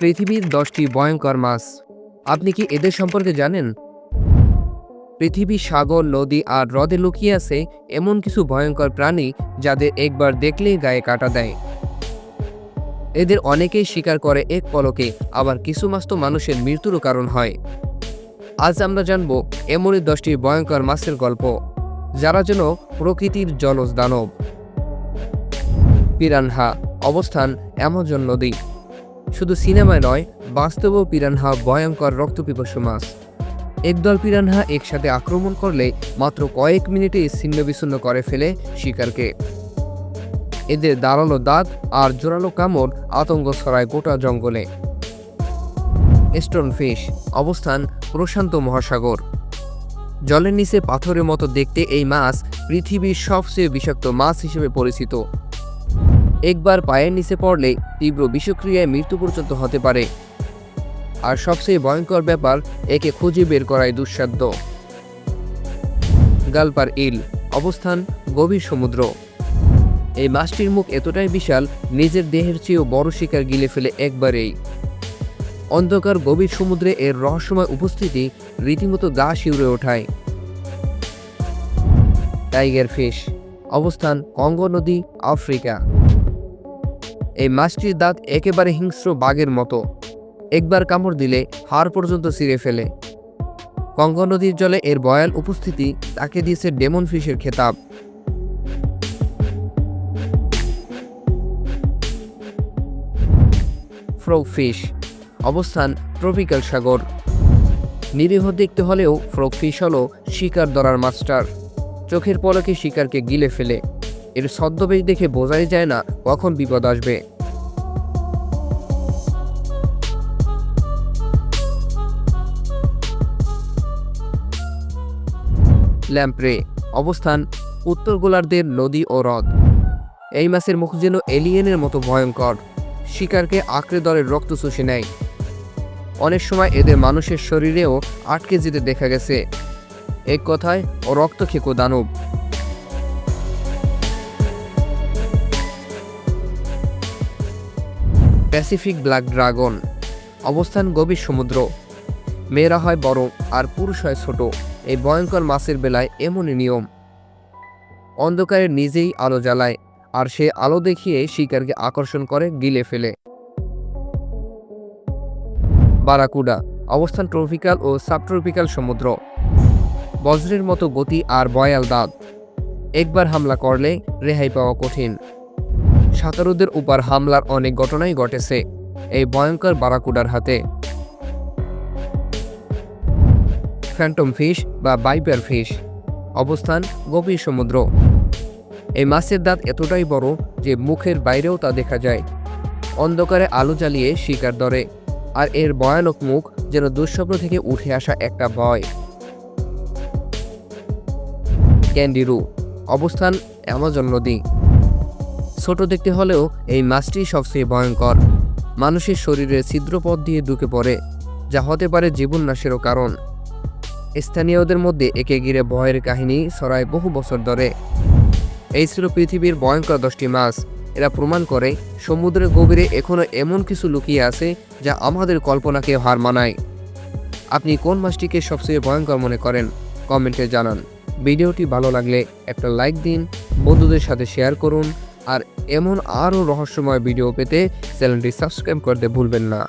পৃথিবীর দশটি ভয়ঙ্কর মাছ। আপনি কি এদের সম্পর্কে জানেন? পৃথিবী, সাগর, নদী আর হ্রদে লুকিয়ে আছে এমন কিছু ভয়ঙ্কর প্রাণী যাদের একবার দেখলেই গায়ে কাটা দেয়। এদের অনেকেই শিকার করে এক পলকে, আবার কিছু মাছ তো মানুষের মৃত্যুরও কারণ হয়। আজ আমরা জানব এমনই দশটি ভয়ঙ্কর মাছের গল্প, যারা যেন প্রকৃতির জলজ দানব। পিরানহা, অবস্থান অ্যামাজন নদী। শুধু সিনেমায় নয়, বাস্তবেও পিরানহা ভয়ঙ্কর রক্তপিপাসু মাছ। একদল পিরানহা একসাথে আক্রমণ করলে মাত্র কয়েক মিনিটে ছিন্ন বিচ্ছিন্ন করে ফেলে শিকারকে। এদের দাঁড়াল দাঁত আর জোরালো কামড় আতঙ্ক ছড়ায় গোটা জঙ্গলে। স্টোন ফিশ অবস্থান প্রশান্ত মহাসাগর। জলের নিচে পাথরের মতো দেখতে এই মাছ পৃথিবীর সবচেয়ে বিষাক্ত মাছ হিসেবে পরিচিত। একবার পায়ের নিচে পড়লে তীব্র বিষক্রিয়ায় মৃত্যু পর্যন্ত হতে পারে। আর সবচেয়ে ভয়ঙ্কর ব্যাপার, একে খুঁজে বের করায় দুঃসাধ্য। গালপার ইল, অবস্থান গভীর সমুদ্র। এই মাছটির মুখ এতটাই বিশাল, নিজের দেহের চেয়েও বড় শিকার গিলে ফেলে একবারেই। অন্ধকার গভীর সমুদ্রে এর রহস্যময় উপস্থিতি রীতিমতো গা শিউরে ওঠায়। টাইগার ফিশ, অবস্থান কঙ্গো নদী, আফ্রিকা। এই মাছটির দাঁত একেবারে হিংস্র বাঘের মতো। একবার কামড় দিলে হাড় পর্যন্ত ছিঁড়ে ফেলে। কঙ্গো নদীর জলে এর বয়াল উপস্থিতি তাকে দিয়েছে ডেমন ফিশের খেতাব। ফ্রগ ফিশ, অবস্থান ট্রপিক্যাল সাগর। নিরীহ দেখতে হলেও ফ্রগ ফিশ হলো শিকার ধরার মাস্টার। চোখের পলকে শিকারকে গিলে ফেলে। এর ছদ্মবেশ দেখে বোঝাই যায় না কখন বিপদ আসবে। ল্যাম্প্রে, অবস্থান, উত্তর গোলার্ধের নদী ও হ্রদ। এই মাছের মুখ যেন এলিয়েনের মতো ভয়ঙ্কর, শিকারকে আঁকড়ে দরের রক্ত চুষে নেয়। অনেক সময় এদের মানুষের শরীরেও আটকে যেতে দেখা গেছে। এক কথায় ও রক্ত খেকো দানব। Pacific black dragon. অবস্থান গভীর সমুদ্র। মেয়েরা হয় বড় আর পুরুষ হয় ছোট। এই ভয়ঙ্কর মাছের বেলায় এমনই নিয়ম। অন্ধকারে নিজেই আলো জ্বালায় আর সে আলো দেখিয়ে শিকারকে আকর্ষণ করে, গিলে ফেলে। বারাকুডা, অবস্থান ট্রপিক্যাল ও সাবট্রপিক্যাল সমুদ্র। বজ্রের মতো গতি আর বয়াল দাঁত। একবার হামলা করলে রেহাই পাওয়া কঠিন। সাঁতারুদের উপর হামলার অনেক ঘটনাই ঘটেছে। এই ভয়ঙ্কর বারাকুডার হাতে। ফ্যান্টম ফিশ বা বাইপার ফিশ। অবস্থান গভীর সমুদ্র। এই মাছের দাঁত এতটাই বড় যে মুখের বাইরেও তা দেখা যায়। অন্ধকারে আলো জ্বালিয়ে শিকার ধরে। আর এর ভয়ানক মুখ যেন দুঃস্বপ্ন থেকে উঠে আসা একটা ভয়। ক্যান্ডিরু। অবস্থান অ্যামাজন নদী। ছোট দেখতে হলেও এই মাছটি সবচেয়ে ভয়ঙ্কর। মানুষের শরীরে ছিদ্রপথ দিয়ে ঢুকে পড়ে, যা হতে পারে জীবন নাশেরও কারণ। স্থানীয়দের মধ্যে একে ঘিরে ভয়ের কাহিনী ছড়ায় বহু বছর ধরে। এই ছিল পৃথিবীর ভয়ঙ্কর দশটি মাছ। এরা প্রমাণ করে, সমুদ্রের গভীরে এখনও এমন কিছু লুকিয়ে আছে, যা আমাদের কল্পনাকে হার মানায়। আপনি কোন মাছটিকে সবচেয়ে ভয়ঙ্কর মনে করেন? কমেন্টে জানান। ভিডিওটি ভালো লাগলে একটা লাইক দিন, বন্ধুদের সাথে শেয়ার করুন আর এমন আরও রহস্যময় ভিডিও পেতে চ্যানেলটি সাবস্ক্রাইব করতে ভুলবেন না।